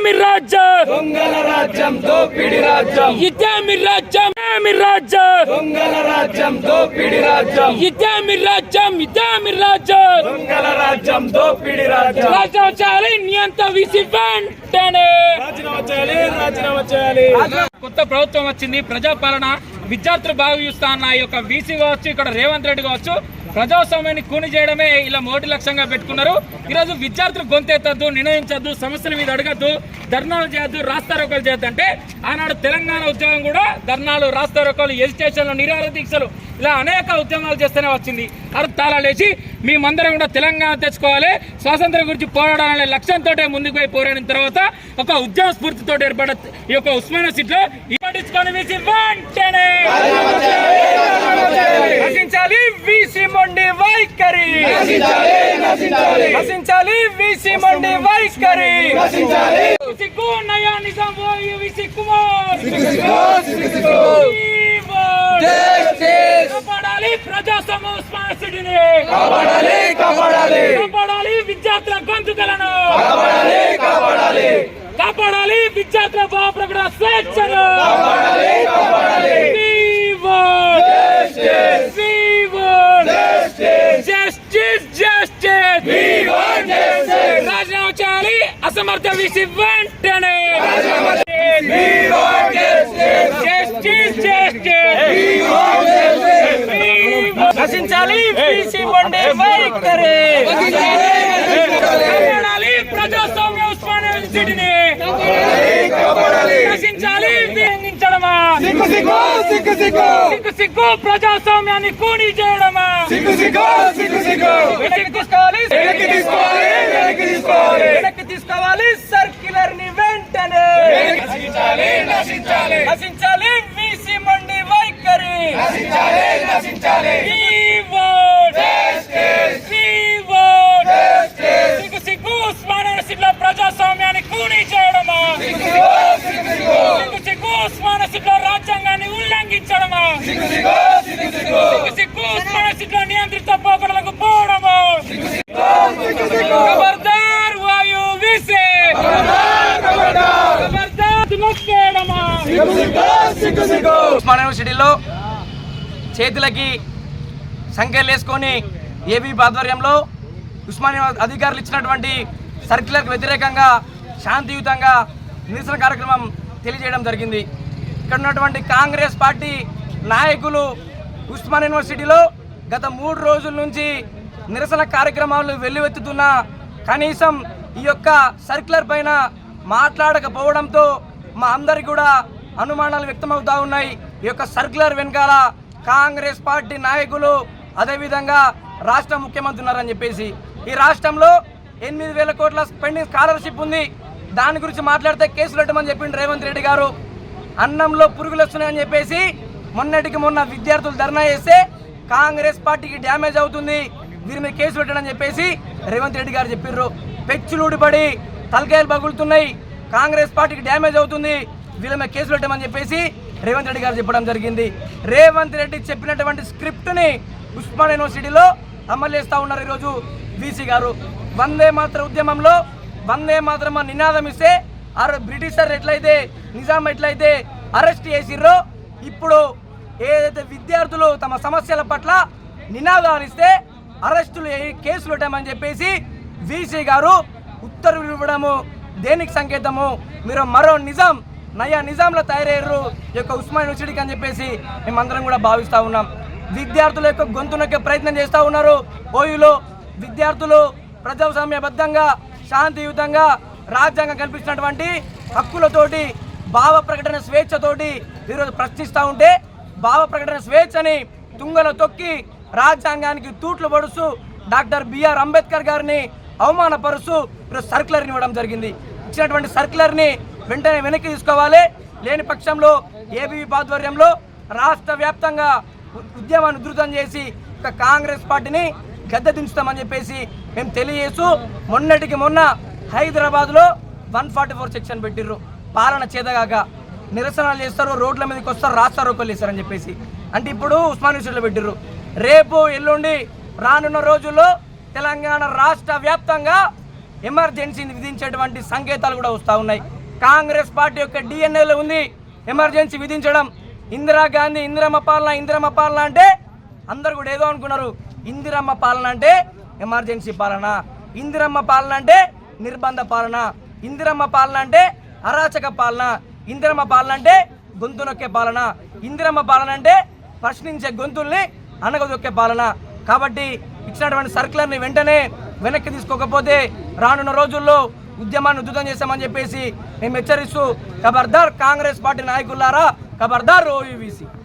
ఇదేమి రాజ్యం? దొంగల రాజ్యం దోపిడి రాజ్యం. రాజ్యం? ఇదేమి రాజ్యం? దొంగల రాజ్యం దోపిడి రాజ్యం. ఇదేమి రాజ్యం? ఇదేమి రాజ్యం? దొంగల రాజ్యం దోపిడి రాజ్యం. రాజ్యం చేయాలి నియంత విసి వెంటనే. రాజీనామా చేయాలి రాజీనామా చేయాలి. కొత్త ప్రభుత్వం వచ్చింది ప్రజాపాలన విద్యార్థులు బాగా చూస్తా అన్న ఈ యొక్క వీసీ కావచ్చు ఇక్కడ రేవంత్ రెడ్డి కావచ్చు ప్రజాస్వామ్యాన్ని కూని చేయడమే ఇలా మోటి లక్ష్యంగా పెట్టుకున్నారు. ఈరోజు విద్యార్థులు గొంతెత్తద్దు నిర్ణయించద్దు సమస్యల మీద అడగద్దు ధర్నాలు చేయొద్దు రాస్తారోకలు చేయొద్దు అంటే ఆనాడు తెలంగాణ ఉద్యమం కూడా ధర్నాలు రాస్తారోకలు ఎజిటేషన్లు నిరాహార దీక్షలు ఇలా అనేక ఉద్యమాలు చేస్తూనే వచ్చింది. అర్థాల లేచి మేమందరం కూడా తెలంగాణ తెచ్చుకోవాలి. స్వాతంత్రం గురించి పోరాడాలనే లక్ష్యంతో ముందుకు పోయి పోరాడిన తర్వాత ఒక ఉద్యమ స్ఫూర్తితో ఏర్పడ ఈ యొక్క ఉస్మానియా సీట్లో పట్టించుకొని వీసి వెంటనే నశించాలి వీసి మొండి వైఖరి. నశించాలి వీసి మొండి వైఖరి. సిగ్గు నయా నిజాం పోయి వీసి కుమార్. ప్రజాస్వామ్య ఉస్మానియా సిటీని కాపాడాలి కాపాడాలి. కాపాడాలి విద్యార్థుల గొంతుకలను. కాపాడాలి కాపాడాలి. కాపాడాలి విద్యార్థుల భావ ప్రకటన స్వేచ్ఛను. కాపాడాలి కాపాడాలి! రాజీనామా చేయాలి. అసమర్థ విసి వెంటనే. want నశించాలి వైఖరి కాపాడాలి ప్రజాస్వామ్య యూనివర్సిటీని. సిగ్గు సిగ్గు ప్రజాస్వామ్యాన్ని కూని చేయడమా? సిగ్గు సిగ్గు సిగ్గు సిగ్గు వెనక్కి తీసుకోవాలి వెనక్కి తీసుకోవాలి వెనక్కి తీసుకోవాలి వెనక్కి తీసుకోవాలి సర్క్యులర్ని వెంటనే నశించాలి నశించాలి నశించాలి వీసి మండి వైఖరి నశించాలి నశించాలి We want Justice! We want Justice! సిగ్గు సిగ్గు ఉస్మానియా యూనివర్సిటీలో ప్రజాస్వామ్యాన్ని కూని చేయడమా సిగ్గు సిగ్గు సిగ్గు సిగ్గు సిగ్గు సిగ్గు ఉస్మానియా యూనివర్సిటీలో రాజ్యాంగాన్ని ఉల్లంఘించడమా సిగ్గు సిగ్గు సిగ్గు సిగ్గు సిగ్గు సిగ్గు ఉస్మానియా యూనివర్సిటీలో నియంత్రిత పోకడలకు పోవడము సిగ్గు సిగ్గు ఖబర్దార్ వాయు వీసే ఖబర్దార్ నొక్కేయడమా సిగ్గు సిగ్గు మన యూనివర్సిటీలో చేతులకి సంఖ్యలు వేసుకొని ఏబీ ఆధ్వర్యంలో ఉస్మానియా అధికారులు ఇచ్చినటువంటి సర్క్యులర్కి వ్యతిరేకంగా శాంతియుతంగా నిరసన కార్యక్రమం తెలియజేయడం జరిగింది. ఇక్కడ ఉన్నటువంటి కాంగ్రెస్ పార్టీ నాయకులు ఉస్మాన్ యూనివర్సిటీలో గత మూడు రోజుల నుంచి నిరసన కార్యక్రమాలు వెల్లువెత్తుతున్న కనీసం ఈ యొక్క సర్క్యులర్ పైన మాట్లాడకపోవడంతో మా అందరికి కూడా అనుమానాలు వ్యక్తమవుతా ఉన్నాయి. ఈ యొక్క సర్క్యులర్ వెనకాల కాంగ్రెస్ పార్టీ నాయకులు అదేవిధంగా రాష్ట్ర ముఖ్యమంత్రి ఉన్నారని చెప్పేసి. ఈ రాష్ట్రంలో ఎనిమిది వేల కోట్ల పెండింగ్ స్కాలర్షిప్ ఉంది. దాని గురించి మాట్లాడితే కేసులు పెట్టమని చెప్పిండు రేవంత్ రెడ్డి గారు. అన్నంలో పురుగులు వస్తున్నాయని చెప్పేసి మొన్నటికి మొన్న విద్యార్థులు ధర్నా చేస్తే కాంగ్రెస్ పార్టీకి డ్యామేజ్ అవుతుంది. వీరి మీద కేసు పెట్టడని చెప్పేసి రేవంత్ రెడ్డి గారు చెప్పిర్రు. పెచ్చులు ఊడిపడి తలకాయలు పగులుతున్నాయి. కాంగ్రెస్ పార్టీకి డ్యామేజ్ అవుతుంది. వీళ్ళ మీద కేసులు పెట్టమని చెప్పేసి రేవంత్ రెడ్డి గారు చెప్పడం జరిగింది. రేవంత్ రెడ్డి చెప్పినటువంటి స్క్రిప్ట్ని ఉస్మాన్ యూనివర్సిటీలో అమలు చేస్తూ ఉన్నారు ఈరోజు వీసీ గారు. వందే మాత్ర ఉద్యమంలో వందే మాత్రం నినాదం ఇస్తే ఆరు బ్రిటిషర్ ఎట్లయితే నిజాం ఎట్లయితే అరెస్ట్ చేసిర్రో ఇప్పుడు ఏదైతే విద్యార్థులు తమ సమస్యల పట్ల నినాదాలు ఇస్తే అరెస్టులు కేసులు పెట్టామని చెప్పేసి వీసీ గారు ఉత్తర్వులు ఇవ్వడము దేనికి సంకేతము? మీరు మరో నిజాం నయా నిజాంలో తయారయ్యారు ఈ యొక్క ఉస్మాన్ యూనివర్సిటీకి అని చెప్పేసి మేమందరం కూడా భావిస్తూ ఉన్నాం. విద్యార్థుల యొక్క గొంతునొక్కే ప్రయత్నం చేస్తూ ఉన్నారు. ఓయూలో విద్యార్థులు ప్రజాస్వామ్యబద్ధంగా శాంతియుతంగా రాజ్యాంగం కల్పించినటువంటి హక్కులతోటి భావ ప్రకటన స్వేచ్ఛతోటి ఈరోజు ప్రశ్నిస్తూ ఉంటే భావ ప్రకటన స్వేచ్ఛని తుంగలో తొక్కి రాజ్యాంగానికి తూట్లు పడుస్తూ డాక్టర్ బిఆర్ అంబేద్కర్ గారిని అవమానపరుస్తూ ఈరోజు సర్క్యులర్ని ఇవ్వడం జరిగింది. ఇచ్చినటువంటి సర్క్యులర్ని వెంటనే వెనక్కి తీసుకోవాలి. లేని పక్షంలో ఏబీవీ ఆధ్వర్యంలో రాష్ట్ర వ్యాప్తంగా ఉ- ఉద్యమాన్ని ఉధృతం చేసి ఒక కాంగ్రెస్ పార్టీని గద్దె దించుతామని చెప్పేసి మేము తెలియజేస్తూ మొన్నటికి మొన్న హైదరాబాద్లో వన్ ఫార్టీ ఫోర్ సెక్షన్ పెట్టిర్రు. పాలన చేతగాక నిరసనలు చేస్తారు రోడ్ల మీదకి వస్తారు రాస్తా రోకలు చేస్తారని చెప్పేసి. అంటే ఇప్పుడు ఉస్మాన్ యూనివర్సిటీలో పెట్టిర్రు. రేపు ఎల్లుండి రానున్న రోజుల్లో తెలంగాణ రాష్ట్ర వ్యాప్తంగా ఎమర్జెన్సీని విధించేటువంటి సంకేతాలు కూడా వస్తూ ఉన్నాయి. కాంగ్రెస్ పార్టీ యొక్క డిఎన్ఏలో ఉంది. ఎమర్జెన్సీ విధించడం. ఇందిరాగాంధీ ఇందిరమ్మ పాలన ఇందిరమ్మ పాలన అంటే అందరు కూడా ఏదో అనుకున్నారు. ఇందిరమ్మ పాలన అంటే ఎమర్జెన్సీ పాలన. ఇందిరమ్మ పాలన అంటే నిర్బంధ పాలన. ఇందిరమ్మ పాలన అంటే అరాచక పాలన. ఇందిరమ్మ పాలన అంటే గొంతు నొక్కే పాలన. ఇందిరమ్మ పాలన అంటే ప్రశ్నించే గొంతుల్ని అనగదొక్కే పాలన. కాబట్టి ఇచ్చినటువంటి సర్కులర్ని వెంటనే వెనక్కి తీసుకోకపోతే రానున్న రోజుల్లో ఉద్యమాన్ని ఉధృతం చేశామని చెప్పేసి మేము హెచ్చరిస్తూ ఖబర్దార్ కాంగ్రెస్ పార్టీ నాయకులారా ఖబర్దార్ ఓయూవీసీ